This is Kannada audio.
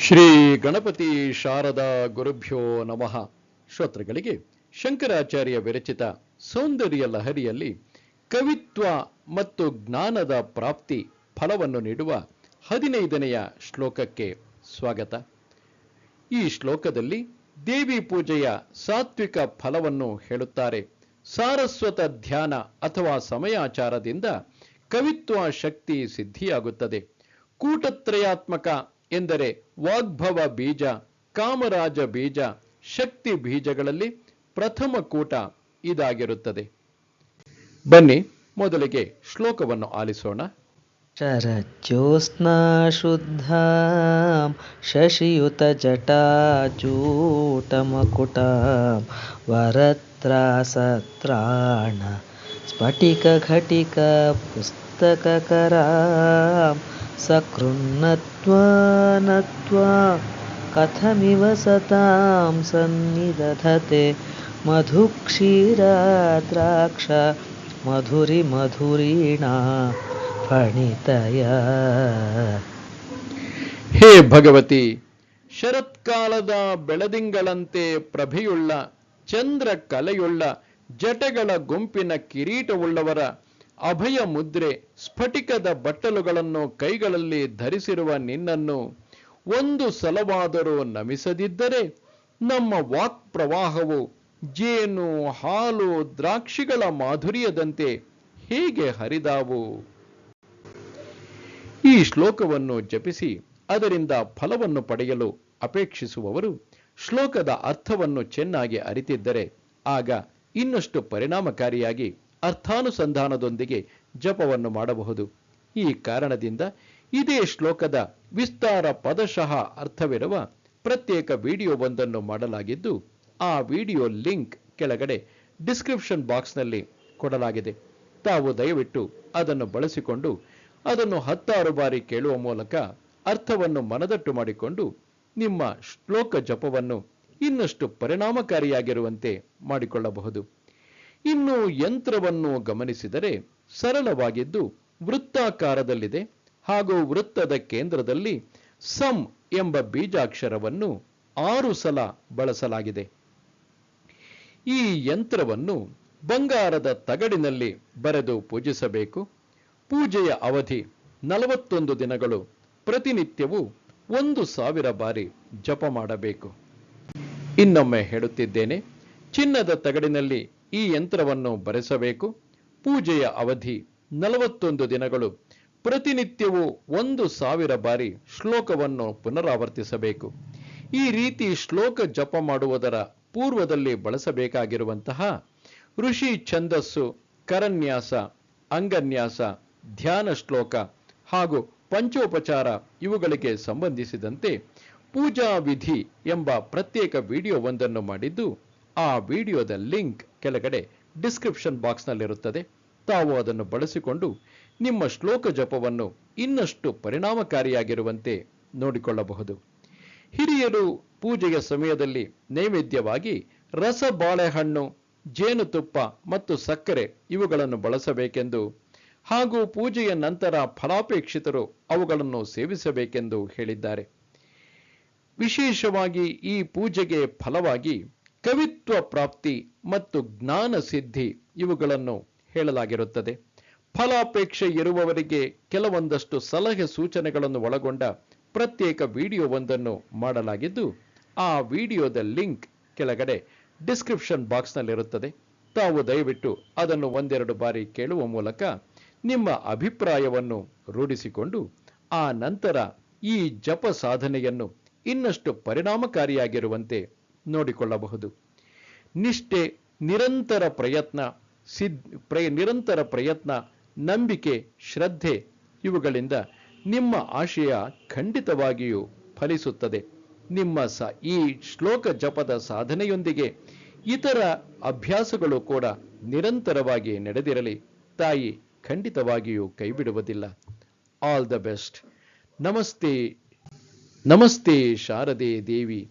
ಶ್ರೀ ಗಣಪತಿ ಶಾರದಾ ಗುರುಭ್ಯೋ ನಮಃ. ಶ್ರೋತೃಗಳಿಗೆ ಶಂಕರಾಚಾರ್ಯ ವಿರಚಿತ ಸೌಂದರ್ಯ ಲಹರಿಯಲ್ಲಿ ಕವಿತ್ವ ಮತ್ತು ಜ್ಞಾನದ ಪ್ರಾಪ್ತಿ ಫಲವನ್ನು ನೀಡುವ ಹದಿನೈದನೆಯ ಶ್ಲೋಕಕ್ಕೆ ಸ್ವಾಗತ. ಈ ಶ್ಲೋಕದಲ್ಲಿ ದೇವಿ ಪೂಜೆಯ ಸಾತ್ವಿಕ ಫಲವನ್ನು ಹೇಳುತ್ತಾರೆ. ಸಾರಸ್ವತ ಧ್ಯಾನ ಅಥವಾ ಸಮಯಾಚಾರದಿಂದ ಕವಿತ್ವ ಶಕ್ತಿ ಸಿದ್ಧಿಯಾಗುತ್ತದೆ. ಕೂಟತ್ರಯಾತ್ಮಕ ಎಂದರೆ ವಾಗ್ಭವ ಬೀಜ, ಕಾಮರಾಜ ಬೀಜ, ಶಕ್ತಿ ಬೀಜಗಳಲ್ಲಿ ಪ್ರಥಮ ಕೂಟ ಇದಾಗಿರುತ್ತದೆ. ಬನ್ನಿ ಮೊದಲಿಗೆ ಶ್ಲೋಕವನ್ನು ಆಲಿಸೋಣ. ಶರಜ್ಯೋತ್ಸ್ನಾ ಶುದ್ಧ ಶಶಿಯುತ ಜಟಾಚೂಟಮಕುಟ ವರತ್ರಾಸತ್ರಾಣ ಸ್ಫಟಿಕ ಘಟಿಕ ಪುಸ್ತಕಕರ सकृन्नत्वा नत्वा कथमिव सतां सन्निदधते मधुक्षीराद्राक्ष मधुरिमधुरीणा ಫಣಿತಯ ಹೇ ಭಗವತಿ ಶರತ್ಕಾಲದ ಬೆಳದಿಂಗಳಂತೆ ಪ್ರಭೆಯುಳ್ಳ ಚಂದ್ರ ಕಲೆಯುಳ್ಳ ಜಟಗಳ ಗುಂಪಿನ ಕಿರೀಟವುಳ್ಳವರ ಅಭಯ ಮುದ್ರೆ ಸ್ಫಟಿಕದ ಬಟ್ಟಲುಗಳನ್ನು ಕೈಗಳಲ್ಲಿ ಧರಿಸಿರುವ ನಿನ್ನನ್ನು ಒಂದು ಸಲವಾದರೂ ನಮಿಸದಿದ್ದರೆ ನಮ್ಮ ವಾಕ್ ಪ್ರವಾಹವು ಜೇನು ಹಾಲು ದ್ರಾಕ್ಷಿಗಳ ಮಾಧುರ್ಯದಂತೆ ಹೇಗೆ ಹರಿದಾವು? ಈ ಶ್ಲೋಕವನ್ನು ಜಪಿಸಿ ಅದರಿಂದ ಫಲವನ್ನು ಪಡೆಯಲು ಅಪೇಕ್ಷಿಸುವವರು ಶ್ಲೋಕದ ಅರ್ಥವನ್ನು ಚೆನ್ನಾಗಿ ಅರಿತಿದ್ದರೆ ಆಗ ಇನ್ನಷ್ಟು ಪರಿಣಾಮಕಾರಿಯಾಗಿ ಅರ್ಥಾನುಸಂಧಾನದೊಂದಿಗೆ ಜಪವನ್ನು ಮಾಡಬಹುದು. ಈ ಕಾರಣದಿಂದ ಇದೇ ಶ್ಲೋಕದ ವಿಸ್ತಾರ ಪದಶಃ ಅರ್ಥವಿರುವ ಪ್ರತ್ಯೇಕ ವಿಡಿಯೋವೊಂದನ್ನು ಮಾಡಲಾಗಿದ್ದು, ಆ ವಿಡಿಯೋ ಲಿಂಕ್ ಕೆಳಗಡೆ ಡಿಸ್ಕ್ರಿಪ್ಷನ್ ಬಾಕ್ಸ್ನಲ್ಲಿ ಕೊಡಲಾಗಿದೆ. ತಾವು ದಯವಿಟ್ಟು ಅದನ್ನು ಬಳಸಿಕೊಂಡು ಅದನ್ನು ಹತ್ತಾರು ಬಾರಿ ಕೇಳುವ ಮೂಲಕ ಅರ್ಥವನ್ನು ಮನದಟ್ಟು ಮಾಡಿಕೊಂಡು ನಿಮ್ಮ ಶ್ಲೋಕ ಜಪವನ್ನು ಇನ್ನಷ್ಟು ಪರಿಣಾಮಕಾರಿಯಾಗಿರುವಂತೆ ಮಾಡಿಕೊಳ್ಳಬಹುದು. ಇನ್ನು ಯಂತ್ರವನ್ನು ಗಮನಿಸಿದರೆ ಸರಳವಾಗಿದ್ದು ವೃತ್ತಾಕಾರದಲ್ಲಿದೆ ಹಾಗೂ ವೃತ್ತದ ಕೇಂದ್ರದಲ್ಲಿ ಸಂ ಎಂಬ ಬೀಜಾಕ್ಷರವನ್ನು ಆರು ಸಲ ಬಳಸಲಾಗಿದೆ. ಈ ಯಂತ್ರವನ್ನು ಬಂಗಾರದ ತಗಡಿನಲ್ಲಿ ಬರೆದು ಪೂಜಿಸಬೇಕು. ಪೂಜೆಯ ಅವಧಿ ನಲವತ್ತೊಂದು ದಿನಗಳು. ಪ್ರತಿನಿತ್ಯವೂ ಒಂದು ಸಾವಿರ ಬಾರಿ ಜಪ ಮಾಡಬೇಕು. ಇನ್ನೊಮ್ಮೆ ಹೇಳುತ್ತಿದ್ದೇನೆ, ಚಿನ್ನದ ತಗಡಿನಲ್ಲಿ ಈ ಯಂತ್ರವನ್ನು ಬರೆಸಬೇಕು. ಪೂಜೆಯ ಅವಧಿ ನಲವತ್ತೊಂದು ದಿನಗಳು. ಪ್ರತಿನಿತ್ಯವೂ ಒಂದು ಸಾವಿರ ಬಾರಿ ಶ್ಲೋಕವನ್ನು ಪುನರಾವರ್ತಿಸಬೇಕು. ಈ ರೀತಿ ಶ್ಲೋಕ ಜಪ ಮಾಡುವುದರ ಪೂರ್ವದಲ್ಲಿ ಬಳಸಬೇಕಾಗಿರುವಂತಹ ಋಷಿ ಛಂದಸ್ಸು, ಕರನ್ಯಾಸ, ಅಂಗನ್ಯಾಸ, ಧ್ಯಾನ ಶ್ಲೋಕ ಹಾಗೂ ಪಂಚೋಪಚಾರ ಇವುಗಳಿಗೆ ಸಂಬಂಧಿಸಿದಂತೆ ಪೂಜಾ ವಿಧಿ ಎಂಬ ಪ್ರತ್ಯೇಕ ವಿಡಿಯೋವೊಂದನ್ನು ಮಾಡಿದ್ದು ಆ ವಿಡಿಯೋದ ಲಿಂಕ್ ಕೆಳಗಡೆ ಡಿಸ್ಕ್ರಿಪ್ಷನ್ ಬಾಕ್ಸ್ನಲ್ಲಿರುತ್ತದೆ. ತಾವು ಅದನ್ನು ಬಳಸಿಕೊಂಡು ನಿಮ್ಮ ಶ್ಲೋಕ ಜಪವನ್ನು ಇನ್ನಷ್ಟು ಪರಿಣಾಮಕಾರಿಯಾಗಿರುವಂತೆ ನೋಡಿಕೊಳ್ಳಬಹುದು. ಹಿರಿಯರು ಪೂಜೆಯ ಸಮಯದಲ್ಲಿ ನೈವೇದ್ಯವಾಗಿ ರಸ, ಬಾಳೆಹಣ್ಣು, ಜೇನುತುಪ್ಪ ಮತ್ತು ಸಕ್ಕರೆ ಇವುಗಳನ್ನು ಬಳಸಬೇಕೆಂದು ಹಾಗೂ ಪೂಜೆಯ ನಂತರ ಫಲಾಪೇಕ್ಷಿತರು ಅವುಗಳನ್ನು ಸೇವಿಸಬೇಕೆಂದು ಹೇಳಿದ್ದಾರೆ. ವಿಶೇಷವಾಗಿ ಈ ಪೂಜೆಗೆ ಫಲವಾಗಿ ಕವಿತ್ವ ಪ್ರಾಪ್ತಿ ಮತ್ತು ಜ್ಞಾನ ಸಿದ್ಧಿ ಇವುಗಳನ್ನು ಹೇಳಲಾಗಿರುತ್ತದೆ. ಫಲಾಪೇಕ್ಷೆ ಇರುವವರಿಗೆ ಕೆಲವೊಂದಷ್ಟು ಸಲಹೆ ಸೂಚನೆಗಳನ್ನು ಒಳಗೊಂಡ ಪ್ರತ್ಯೇಕ ವಿಡಿಯೋವೊಂದನ್ನು ಮಾಡಲಾಗಿದ್ದು, ಆ ವಿಡಿಯೋದ ಲಿಂಕ್ ಕೆಳಗಡೆ ಡಿಸ್ಕ್ರಿಪ್ಷನ್ ಬಾಕ್ಸ್ನಲ್ಲಿರುತ್ತದೆ. ತಾವು ದಯವಿಟ್ಟು ಅದನ್ನು ಒಂದೆರಡು ಬಾರಿ ಕೇಳುವ ಮೂಲಕ ನಿಮ್ಮ ಅಭಿಪ್ರಾಯವನ್ನು ರೂಢಿಸಿಕೊಂಡು, ಆ ನಂತರ ಈ ಜಪ ಸಾಧನೆಯನ್ನು ಇನ್ನಷ್ಟು ಪರಿಣಾಮಕಾರಿಯಾಗಿರುವಂತೆ ನೋಡಿಕೊಳ್ಳಬಹುದು. ನಿಷ್ಠೆ, ನಿರಂತರ ಪ್ರಯತ್ನ, ಸಿದ್, ಪ್ರಯ, ನಿರಂತರ ಪ್ರಯತ್ನ, ನಂಬಿಕೆ, ಶ್ರದ್ಧೆ ಇವುಗಳಿಂದ ನಿಮ್ಮ ಆಶಯ ಖಂಡಿತವಾಗಿಯೂ ಫಲಿಸುತ್ತದೆ. ನಿಮ್ಮ ಸ, ಈ ಶ್ಲೋಕ ಜಪದ ಸಾಧನೆಯೊಂದಿಗೆ ಇತರ ಅಭ್ಯಾಸಗಳು ಕೂಡ ನಿರಂತರವಾಗಿ ನಡೆದಿರಲಿ. ತಾಯಿ ಖಂಡಿತವಾಗಿಯೂ ಕೈಬಿಡುವುದಿಲ್ಲ. ಆಲ್ ದ ಬೆಸ್ಟ್ ನಮಸ್ತೆ. ನಮಸ್ತೆ ಶಾರದೆ ದೇವಿ.